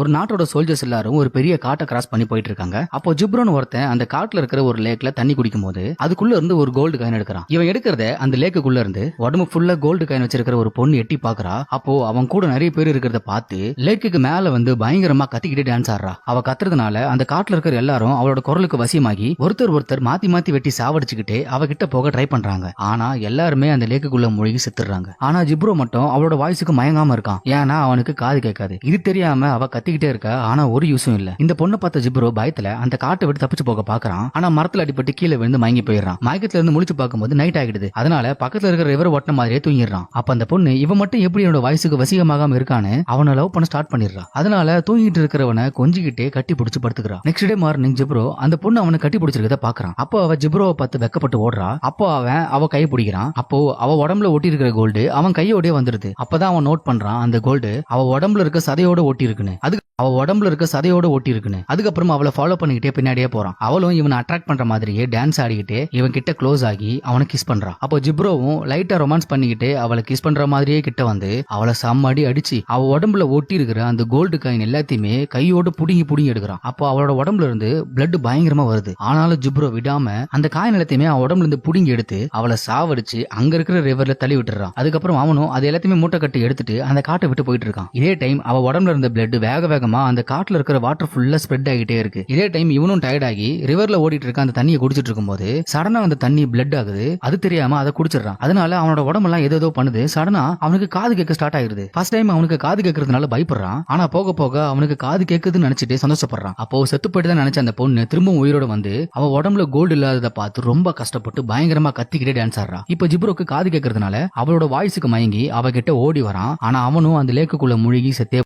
ஒரு நாட்டோட சோல்ஜர்ஸ் எல்லாரும் ஒரு பெரிய காட்டை கிராஸ் பண்ணி போயிட்டு இருக்காங்க அப்போ ஜிப்ரோன் ஒருத்தன் அந்த காட்டுல இருக்கிற ஒரு லேக்ல தண்ணி குடிக்கும் போது அதுக்குள்ள இருந்து ஒரு கோல்டு காயின் எடுக்கிறான். இவன் எடுக்கிறத அந்த லேக்குக்குள்ள இருந்து உடம்பு ஃபுல்லா கோல்டு காயின் வச்சிருக்கிற ஒரு பொண்ணு எட்டி பாக்குறா. அப்போ அவன் கூட நிறைய பேர் இருக்கிறத பார்த்து லேக்குக்கு மேல வந்து பயங்கரமா கத்திக்கிட்டு டான்ஸ் ஆடுறா. அவ கத்துறதுனால அந்த காட்டுல இருக்கிற எல்லாரும் அவளோட குரலுக்கு வசியமாகி ஒருத்தர் ஒருத்தர் மாத்தி மாத்தி வெட்டி சாவடிச்சுக்கிட்டு அவகிட்ட போக ட்ரை பண்றாங்க. ஆனா எல்லாருமே அந்த லேக்குக்குள்ள மூழ்கி செத்துறாங்க ஆனா ஜிப்ரோ மட்டும் அவளோட வாய்ஸுக்கு மயங்காம இருக்கான். ஏன்னா அவனுக்கு காது கேட்காது. இது தெரியாம அவ கத்திக்கிட்டே இருக்க? ஆனா ஒரு யூஸும் இல்ல. இந்த பொண்ணை பார்த்த ஜிப்ரோ பயத்துல அந்த காட்டை விட்டு தப்பிச்சு போக பாக்குறான். ஆனா மரத்துல அடிபட்டு கீழே விழுந்து மயங்கி போயிடுறான். மயக்கத்துல இருந்து முழிச்சு பார்க்கும்போது நைட் ஆகிடுது. அதனால பக்கத்துல இருக்கிற ரிவர் ஒட்டின மாதிரியே தூங்கிடுறான். அப்ப அந்த பொண்ணு இவன் மட்டும் எப்படி என்னோட வயசுக்கு வசீகமாகாம இருக்கான்னு அவனை லவ் பண்ண ஸ்டார்ட் பண்ணிடுறான் அதனால தூங்கிட்டு இருக்கிறவனை கொஞ்சிக்கிட்டே கட்டி பிடிச்சு படுத்துக்கிறான் நெக்ஸ்ட் டே மார்னிங் ஜிப்ரோ அந்த பொண்ணு அவனை கட்டி பிடிச்சிருக்கத பாக்குறான். அப்போ அவ ஜிப்ரோவை பார்த்து வெக்கப்பட்டு ஓடுறா. அப்போ அவன் அவ கையை பிடிக்கிறான். அப்போ அவ உடம்புல ஒட்டி இருக்கிற கோல்டு அவன் கையோடய வந்துருது. அப்பதான் அவன் நோட் பண்றான் அந்த கோல்டு அவ உடம்புல இருக்க சதையோட ஒட்டி இருக்குன்னு அவ உடம்புல இருக்க சதையோட ஓட்டி இருக்குன்னு அதுக்கப்புறம் அவளை ஃபாலோ பண்ணிக்கிட்டே பின்னாடியே போறான். அவளும் இவனை அட்ராக்ட் பண்ற மாதிரியே டான்ஸ் ஆடிக்கிட்டே இவன் கிட்ட க்ளோஸ் ஆகி அவனை கிஸ் பண்றான். அப்போ ஜிப்ரோவும் லைட்டா ரொமான்ஸ் பண்ணிக்கிட்டு அவளை கிஸ் பண்ற மாதிரியே கிட்ட வந்து அவளை செம்மடி அடிச்சு அவ உடம்புல ஒட்டி இருக்கிற அந்த கோல்டு காயின் எல்லாத்தையுமே கையோடு புடுங்கி புடுங்கி எடுக்கிறான். அப்போ அவளோட உடம்புல இருந்து பிளட் பயங்கரமா வருது. ஆனாலும் ஜிப்ரோ விடாம அந்த காயின் எல்லாத்தையுமே அவன் உடம்புல இருந்து புடுங்கி எடுத்து அவளை சாவடிச்சு அங்க இருக்கிற ரிவர்ல தள்ளி விட்டுறான். அதுக்கப்புறம் அவனும் அது எல்லாத்தையுமே மூட்டை கட்டி எடுத்துட்டு அந்த காட்டை விட்டு போயிட்டு இருக்கான். இதே டைம் அவ உடம்புல இருந்த பிளட் வேக வேகமா அந்த காட்டுல இருக்கிற வாட்டர் ஃபுல்லா ஸ்ப்ரெட் ஆகிட்டே இருக்கு. இதே டைம் இவனும் டயர்ட் ஆகி ரிவர்ல ஓடிட்டு இருக்க அந்த தண்ணியை குடிச்சிட்டு இருக்கும்போது சடனா அந்த தண்ணி பிளட் ஆகுது. அது தெரியாம அதை குடிச்சிடறான். அதனால அவனோட உடம்பெல்லாம் ஏதோ பண்ணுது. சடனா அவனுக்கு காது கேட்க ஸ்டார்ட் ஆயிருது. ஃபர்ஸ்ட் டைம் அவனுக்கு காது கேட்கறதுனால பயப்படுறான். ஆனா போக போக அவனுக்கு காது கேட்குதுன்னு நினைச்சிட்டு சந்தோஷப்படுறான். அப்போ செத்து போயிட்டு தான் நினைச்ச அந்த பொண்ணு திரும்பவும் உயிரோட வந்து அவ உடம்புல கோல்டு இல்லாததை பார்த்து ரொம்ப கஷ்டப்பட்டு பயங்கரமா கத்திக்கிட்டே டான்ஸ் ஆடுறான். இப்போ ஜிப்ரோக்கு காது கேட்கறதுனால அவளோட வாய்ஸுக்கு மயங்கி அவகிட்ட ஓடி வரான். ஆனா அவனும் அந்த லேக்குக்குள்ள முழுகி செத்தே